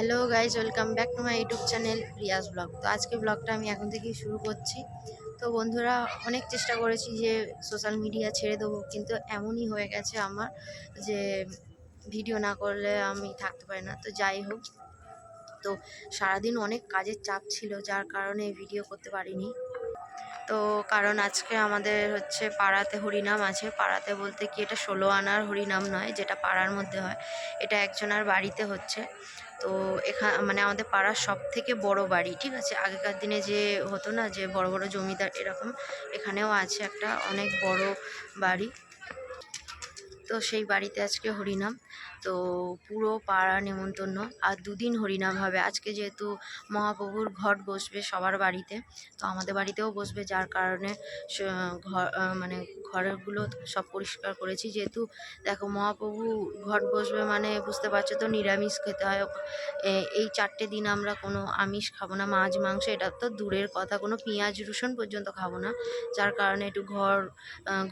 Hello guys welcome back to my YouTube channel Riaz blog. তো আজকে ব্লগটা আমি এখন থেকেই শুরু করছি। তো বন্ধুরা, অনেক চেষ্টা করেছি যে সোশ্যাল মিডিয়া ছেড়ে দেবো, কিন্তু এমনই হয়ে গেছে আমার যে ভিডিও না করলে আমি থাকতে পারি না। তো যাই হোক, তো সারাদিন অনেক কাজের চাপ ছিল, যার কারণে ভিডিও করতে পারিনি। তো কারণ আজকে আমাদের হচ্ছে পাড়াতে হরিনাম আছে। পাড়াতে বলতে কি এটা ষোলো আনার হরিনাম নয়, যেটা পাড়ার মধ্যে হয়। এটা একজনার বাড়িতে হচ্ছে। তো এখা মানে আমাদের পাড়ার সব থেকে বড় বাড়ি, ঠিক আছে? আগেকার দিনে যে হতো না, যে বড় বড় জমিদার এরকম, এখানেও আছে একটা অনেক বড় বাড়ি। তো সেই বাড়িতে আজকে হরিনাম। তো পুরো পাড়া নেমন্তন্ন। আর দুদিন হরিনাম হবে। আজকে যেহেতু মহাপ্রভুর ঘট বসবে সবার বাড়িতে, তো আমাদের বাড়িতেও বসবে, যার কারণে ঘর মানে ঘরগুলো সব পরিষ্কার করেছি। যেহেতু দেখো মহাপ্রভু ঘট বসবে মানে বুঝতে পারছ তো নিরামিষ খেতে হয়। এই চারটে দিন আমরা কোনো আমিষ খাব না। মাছ, মাংস, এটা তো দূরের কথা। কোনো পেঁয়াজ, রসুন পর্যন্ত খাব না। যার কারণে একটু ঘর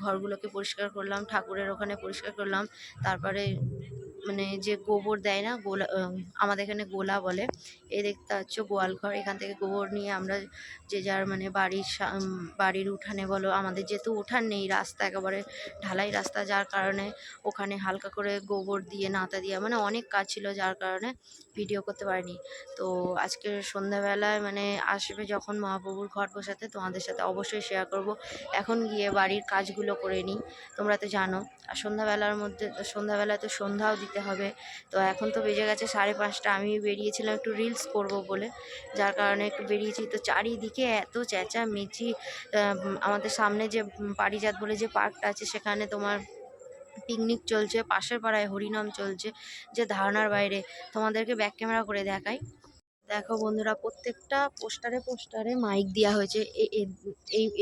ঘরগুলোকে পরিষ্কার করলাম। ঠাকুরের ওখানে পরিষ্কার করলাম। তারপরে মানে যে গোবর দেয় না, গোলা আমাদের এখানে গোলা বলে। এই দেখতে পাচ্ছ গোয়াল ঘর। এখান থেকে গোবর নিয়ে আমরা যে যার মানে বাড়ির বাড়ির উঠানে বলো, আমাদের যেহেতু উঠান নেই, রাস্তা একেবারে ঢালাই রাস্তা, যার কারণে ওখানে হালকা করে গোবর দিয়ে, নাতা দিয়ে মানে অনেক কাজ ছিল যার কারণে ভিডিও করতে পারিনি। তো আজকে সন্ধ্যাবেলায় মানে আসবে যখন মহাপ্রভুর ঘট বসাতে, তোমাদের সাথে অবশ্যই শেয়ার করব। এখন গিয়ে বাড়ির কাজগুলো করে নিই, তোমরা তো জানো। আর সন্ধ্যাবেলার মধ্যে, সন্ধ্যাবেলায় তো সন্ধ্যাও দিতে হবে। তো এখন তো বেজে গেছে সাড়ে পাঁচটা। আমি বেরিয়েছিলাম একটু রিলস করব বলে। যার কারণে একটু বেরিয়েছি। তো চারিদিকে এত চেঁচামেচি আহ, আমাদের সামনে যে পারিজাত বলে যে পার্কটা আছে সেখানে তোমার পিকনিক চলছে পাশের পাড়ায় হরিনাম চলছে যে ধারণার বাইরে। তোমাদেরকে ব্যাক ক্যামেরা করে দেখাই। দেখো বন্ধুরা প্রত্যেকটা পোস্টারে পোস্টারে মাইক দেওয়া হয়েছে। এই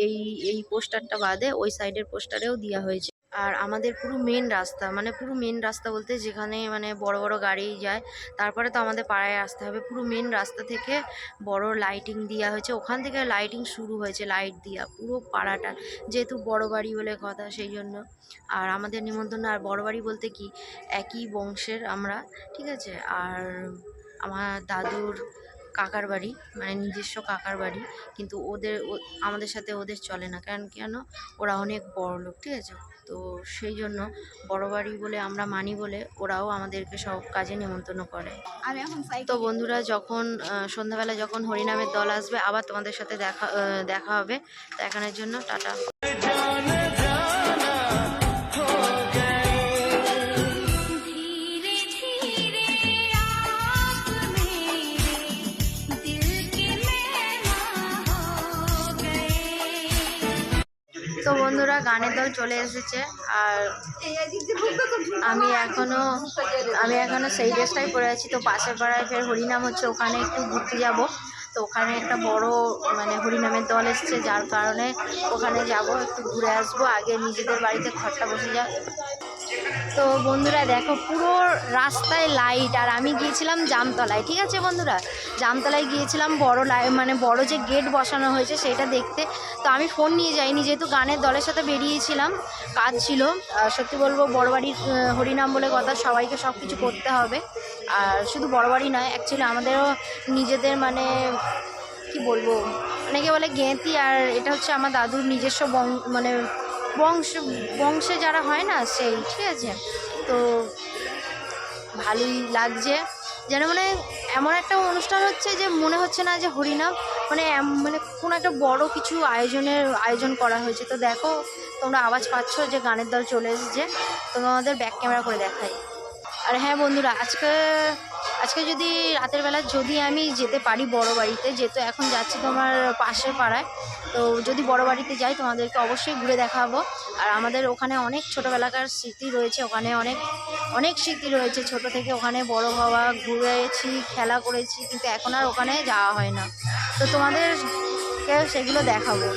এই এই পোস্টারটা বাদে ওই সাইডের পোস্টারেও দেওয়া হয়েছে। আর আমাদের পুরো মেন রাস্তা মানে পুরো মেন রাস্তা বলতে যেখানে মানে বড় বড় গাড়ি যায়, তারপরে তো আমাদের পাড়ায় আসতে হবে। পুরো মেন রাস্তা থেকে বড় লাইটিং দেওয়া হয়েছে। ওখান থেকে লাইটিং শুরু হয়েছে লাইট দেওয়া পুরো পাড়াটা। যেহেতু বড় বাড়ি বলে কথা, সেই জন্য। আর আমাদের নিমন্ত্রণ, আর বড় বাড়ি বলতে কি, একই বংশের আমরা, ঠিক আছে? আর আমার দাদুর কাকার বাড়ি মানে নিজস্ব কাকার বাড়ি, কিন্তু ওদের আমাদের সাথে ওদের চলে না। কারণ কেন? ওরা অনেক বড় লোক ঠিক আছে? তো সেই জন্য বড় বাড়ি বলে আমরা মানি বলে ওরাও আমাদেরকে সব কাজে নিমন্ত্রণ করে। আমি এখন তো বন্ধুরা যখন সন্ধ্যাবেলা যখন হরিনামের দল আসবে আবার তোমাদের সাথে দেখা দেখা হবে। দেখানোর এখানের জন্য টাটা। তো বন্ধুরা, গানের দল চলে এসেছে। আর আমি এখনও আমি এখনও সেই ড্রেসটাই পরে আছি। তো পাশের পাড়ায় ফের হরিনাম হচ্ছে, ওখানে একটু ঘুরতে যাব। তো ওখানে একটা বড় মানে হরিনামের দল এসছে, যার কারণে ওখানে যাব, একটু ঘুরে আসব। আগে নিজেদের বাড়িতে খরটা বসে যাক। তো বন্ধুরা দেখো, পুরো রাস্তায় লাইট আর আমি গিয়েছিলাম জামতলায়, ঠিক আছে বন্ধুরা? জামতলায় গিয়েছিলাম, বড় লাই মানে বড় যে গেট বসানো হয়েছে সেটা দেখতে। তো আমি ফোন নিয়ে যাইনি, যেহেতু গানের দলের সাথে বেরিয়েছিলাম, কাজ ছিল। আর সত্যি বলব, বড় বাড়ির হরিনাম বলে কথা, সবাইকে সব কিছু করতে হবে। আর শুধু বড় বাড়ি নয় অ্যাকচুয়ালি আমাদেরও নিজেদের মানে কি বলব? অনেকে বলে গেঁতি, আর এটা হচ্ছে আমার দাদুর নিজস্ব বং মানে বংশ, বংশে যারা হয় না, সেই, ঠিক আছে? তো ভালোই লাগছে। যেন মানে এমন একটা অনুষ্ঠান হচ্ছে যে মনে হচ্ছে না যে হরিনাম মানে মানে কোনো একটা বড় কিছু আয়োজনের, আয়োজন করা হয়েছে। তো দেখো, তোমরা আওয়াজ পাচ্ছ যে গানের দল চলে এসেছে। তোমাদের ব্যাক ক্যামেরা করে দেখাই। আর হ্যাঁ বন্ধুরা, আজকে আজকে যদি রাতের বেলা যদি আমি যেতে পারি বড় বাড়িতে, যেহেতু এখন যাচ্ছি তোমার পাশের পাড়ায়, তো যদি বড় বাড়িতে যাই তোমাদেরকে অবশ্যই ঘুরে দেখাবো। আর আমাদের ওখানে অনেক ছোটোবেলাকার স্মৃতি রয়েছে, ওখানে অনেক অনেক স্মৃতি রয়েছে। ছোট থেকে ওখানে বড় হওয়া, ঘুরেছি, খেলা করেছি, কিন্তু এখন আর ওখানে যাওয়া হয় না। তো তোমাদেরকে সেগুলো দেখাবো।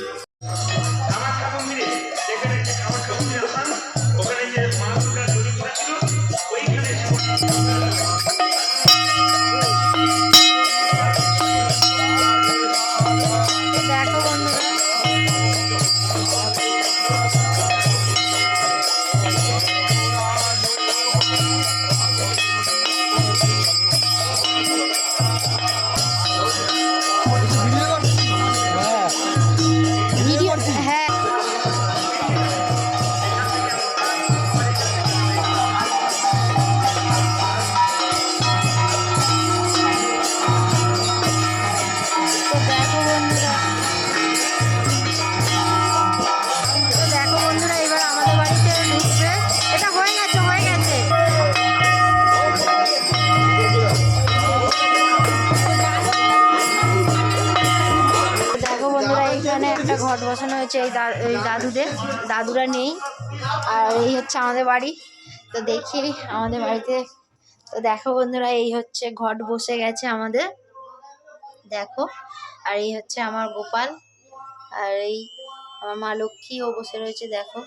বসানো হয়েছে এই এই দাদুদের। দাদুরা নেই। আর এই হচ্ছে আমাদের বাড়ি। তো দেখি আমাদের বাড়িতে তো দেখো বন্ধুরা এই হচ্ছে ঘট বসে গেছে আমাদের। দেখো আর এই হচ্ছে আমার গোপাল। আর এই আমার মা লক্ষ্মী ও বসে রয়েছে দেখো।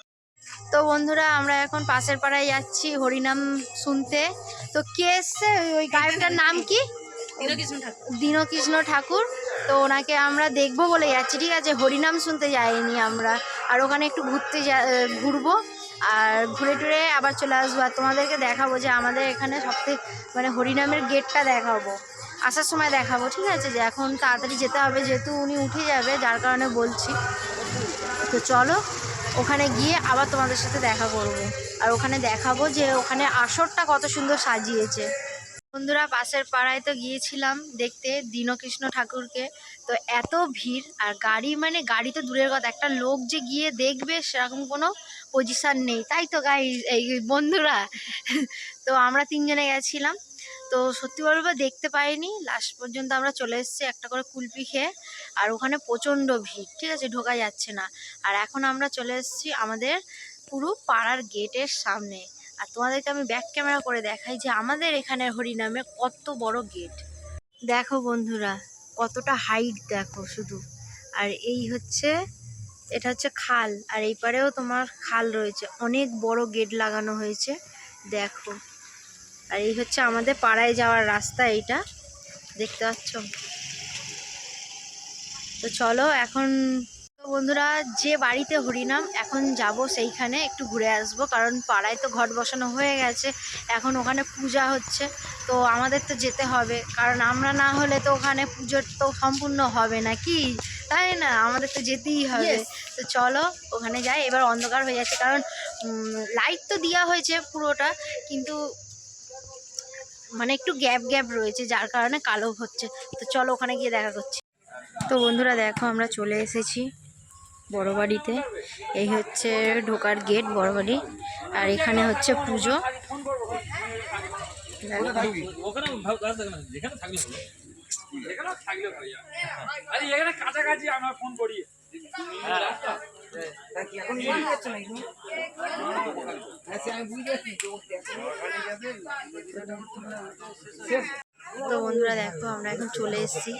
তো বন্ধুরা আমরা এখন পাশের পাড়ায় যাচ্ছি হরিনাম শুনতে। তো কে এসছে? ওই গায়কটার নাম কি? দীনকৃষ্ণ ঠাকুর। তো ওনাকে আমরা দেখব বলে যাচ্ছি। ঠিক আছে, হরিনাম শুনতে যাইনি আমরা। আর ওখানে একটু ঘুরতে যা- ঘুরবো। আর ঘুরে টুরে আবার চলে আসব। আর তোমাদেরকে দেখাবো যে আমাদের এখানে সবথেকে মানে হরিনামের গেটটা দেখাবো। আসার সময় দেখাবো, ঠিক আছে? যে এখন তাড়াতাড়ি যেতে হবে, যেহেতু উনি উঠে যাবে, যার কারণে বলছি। তো চলো, ওখানে গিয়ে আবার তোমাদের সাথে দেখা করব। আর ওখানে দেখাবো যে ওখানে আসরটা কত সুন্দর সাজিয়েছে। বন্ধুরা পাশের পাড়ায় তো গিয়েছিলাম দেখতে দীনকৃষ্ণ ঠাকুরকে। তো এত ভিড়, আর গাড়ি মানে গাড়ি তো দূরের কথা, একটা লোক যে গিয়ে দেখবে সেরকম কোনো পজিশান নেই। তাই তো গাই এই বন্ধুরা। তো আমরা তিনজনে গেছিলাম। তো সত্যি বলব দেখতে পাইনি। লাস্ট পর্যন্ত আমরা চলে এসেছি একটা করে কুলপি খেয়ে, আর ওখানে প্রচণ্ড ভিড়, ঠিক আছে, ঢোকা যাচ্ছে না। আর এখন আমরা চলে এসেছি আমাদের পুরো পাড়ার গেটের সামনে। আর তোমাদেরকে আমি ব্যাক ক্যামেরা করে দেখাই যে আমাদের এখানে হরিনামে কত বড় গেট দেখো বন্ধুরা, কতটা হাইট দেখো শুধু। আর এই হচ্ছে, এটা হচ্ছে খাল। আর এই পারেও তোমার খাল রয়েছে। অনেক বড় গেট লাগানো হয়েছে। দেখো। আর এই হচ্ছে আমাদের পাড়ায় যাওয়ার রাস্তা এইটা। দেখতে পাচ্ছ? তো চলো, এখন তো বন্ধুরা যে বাড়িতে হরিনাম এখন যাব সেইখানে একটু ঘুরে আসব কারণ পাড়ায় তো ঘট বসানো হয়ে গেছে এখন ওখানে পূজা হচ্ছে তো আমাদের তো যেতে হবে কারণ আমরা না হলে তো ওখানে পুজোর তো সম্পূর্ণ হবে না কি? তাই না? আমাদের তো যেতেই হবে। তো চলো ওখানে যাই এবার অন্ধকার হয়ে যাচ্ছে কারণ লাইট তো দেওয়া হয়েছে পুরোটা কিন্তু মানে একটু গ্যাপ গ্যাপ রয়েছে যার কারণে কালো হচ্ছে। তো চলো ওখানে গিয়ে দেখা করছি। তো বন্ধুরা দেখো আমরা চলে এসেছি। বড় বাড়িতে এই হচ্ছে ঢোকার গেট বড় বাড়ি আর এখানে হচ্ছে পুজো। তো বন্ধুরা দেখো, আমরা এখন চলে এসেছি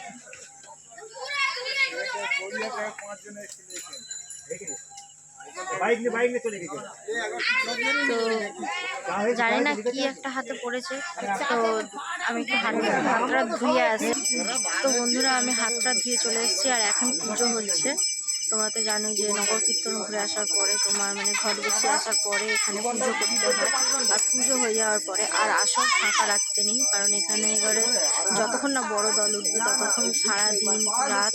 বাইক নিয়ে বাইক নিয়ে চলে গেছে তো জানি না কি একটা হাতে পড়েছে। তো আমি একটু হাত হাতটা ধুয়ে আসি। তো বন্ধুরা আমি হাতটা ধুয়ে চলে এসেছি আর এখন পুজো হচ্ছে। তোমরা তো জানো যে নগর কীর্তন ঘুরে আসার পরে তোমার মানে ঘর বসে আসার পরে এখানে পুজো করতে হয়। আর পুজো হয়ে যাওয়ার পরে আর আসর ফাঁকা রাখতে নেই, কারণ এখানে এবারে যতক্ষণ না বড় দল উঠবে ততক্ষণ সারা দিন রাত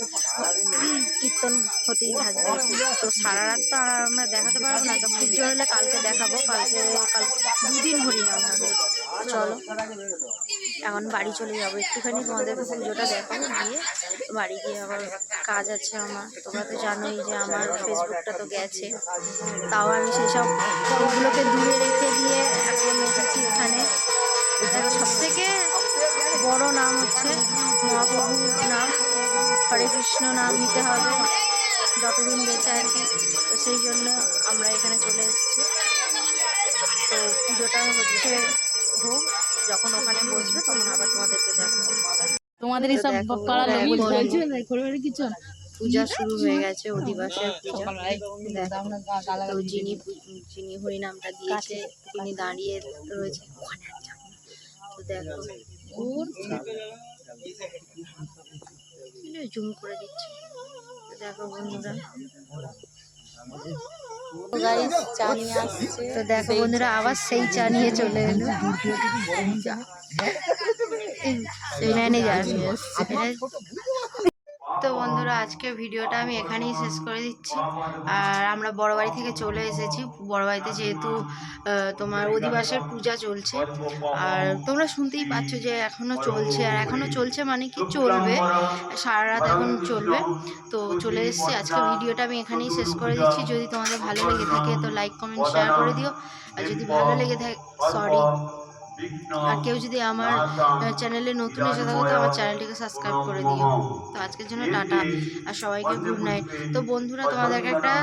কীর্তন হতেই থাকবে। তো সারা রাত তো আর আমরা দেখাতে পারব না, তো পুজো হলে কালকে দেখাবো, কালকে কাল দুদিন হরিনাম হবে চলো। এখন বাড়ি চলে যাব। একটুখানি তোমাদেরকে পুজোটা দেখাবো, গিয়ে বাড়ি গিয়ে আবার কাজ আছে আমার। তোমরা তো জানোই যে আমার ফেসবুকটা তো গেছে। তাও আমি সেসব ওগুলোকে দূরে রেখে দিয়ে এখন এসেছি এখানে। সব থেকে বড় নাম হচ্ছে মহাপ্রভুর নাম। হরে কৃষ্ণ নাম নিতে হবে। যতদিন বেঁচে আছি, তো সেই জন্য আমরা এখানে চলে এসেছি। তো পুজোটা হচ্ছে হোক যখন ওখানে বসবে তখন আবার তোমাদেরকে দেখাবো। তোমাদের তো এইসব দেখো, পাড়ার লোক চলছে না কিছু পূজা শুরু হয়ে গেছে অধিবাসের পূজা। দেখো তো যিনি যিনি হরিনামটা দিয়েছে তিনি দাঁড়িয়ে রয়েছে ওখানে তো দেখো জুম করে দিচ্ছি। তো দেখো বন্ধুরা তো দেখো বন্ধুরা আবার সেই চা নিয়ে চলে এলো এখানে যাচ্ছি তো বন্ধুরা আজকে ভিডিওটা আমি এখানেই শেষ করে দিচ্ছি। আর আমরা বড় বাড়ি থেকে চলে এসেছি। বড় বাড়িতে যেহেতু তোমার অধিবাসের পূজা চলছে। আর তোমরা শুনতেই পাচ্ছ যে এখনও চলছে। আর এখনও চলছে মানে কি চলবে? সারা রাত এখন চলবে। তো চলে এসেছি। আজকে ভিডিওটা আমি এখানেই শেষ করে দিচ্ছি। যদি তোমাদের ভালো লেগে থাকে, তো লাইক কমেন্ট শেয়ার করে দিও। আর যদি ভালো লেগে থাকে সরি আর কেউ যদি আমার চ্যানেলে নতুন এসে থাকো তো আমার চ্যানেলটিকে সাবস্ক্রাইব করে দিও। তো আজকের জন্য টাটা আর সবাইকে গুড নাইট তো বন্ধুরা তোমাদেরকে একটা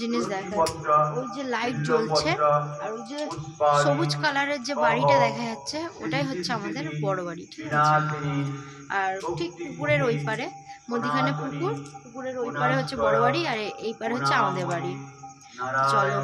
জিনিস দেখায় ওই যে লাইট জ্বলছে আর ওই যে সবুজ কালারের যে বাড়িটা দেখা যাচ্ছে ওটাই হচ্ছে আমাদের বড় বাড়ি ঠিক আছে? আর ঠিক পুকুরের ওই পারে মধ্যিখানে পুকুর পুকুরের ওই পারে হচ্ছে বড় বাড়ি আর এই পারে হচ্ছে আমাদের বাড়ি। চলো।